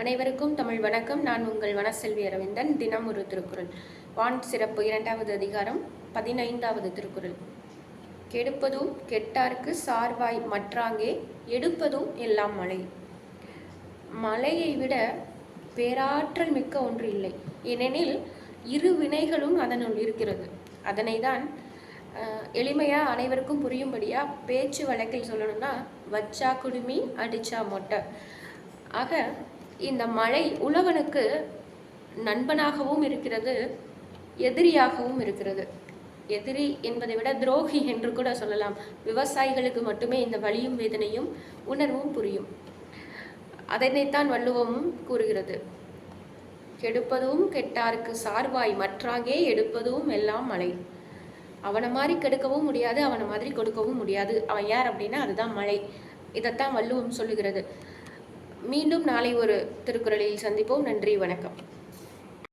அனைவருக்கும் தமிழ் வணக்கம். நான் உங்கள் வனசெல்வி அரவிந்தன். தினம் ஒரு திருக்குறள். வான் சிறப்பு இரண்டாவது அதிகாரம் பதினைந்தாவது திருக்குறள். கெடுப்பதும் கெட்டார்க்கு சார்வாய் மற்றாங்கே எடுப்பதும் எல்லாம் மழை. மலையை விட பேராற்றல் மிக்க ஒன்று இல்லை. ஏனெனில் இரு வினைகளும் அதனுள் இருக்கிறது. அதனை தான் எளிமையாக அனைவருக்கும் புரியும்படியாக பேச்சு வழக்கில் சொல்லணும்னா வச்சா குடுமி அடிச்சா மொட்டை. ஆக இந்த மழை உழவனுக்கு நண்பனாகவும் இருக்கிறது எதிரியாகவும் இருக்கிறது. எதிரி என்பதை விட துரோகி என்று கூட சொல்லலாம். விவசாயிகளுக்கு மட்டுமே இந்த வழியும் வேதனையும் உணர்வும் புரியும். அதனைத்தான் வள்ளுவமும் கூறுகிறது. கெடுப்பதும் கெட்டாருக்கு சார்வாய் மற்றாங்கே எடுப்பதும் எல்லாம் மழை. அவனை மாதிரி கெடுக்கவும் முடியாது அவனை மாதிரி கொடுக்கவும் முடியாது. அவன் யார் அப்படின்னா அதுதான் மழை. இதைத்தான் வள்ளுவம் சொல்லுகிறது. மீண்டும் நாளை ஒரு திருக்குறளில் சந்திப்போம். நன்றி வணக்கம்.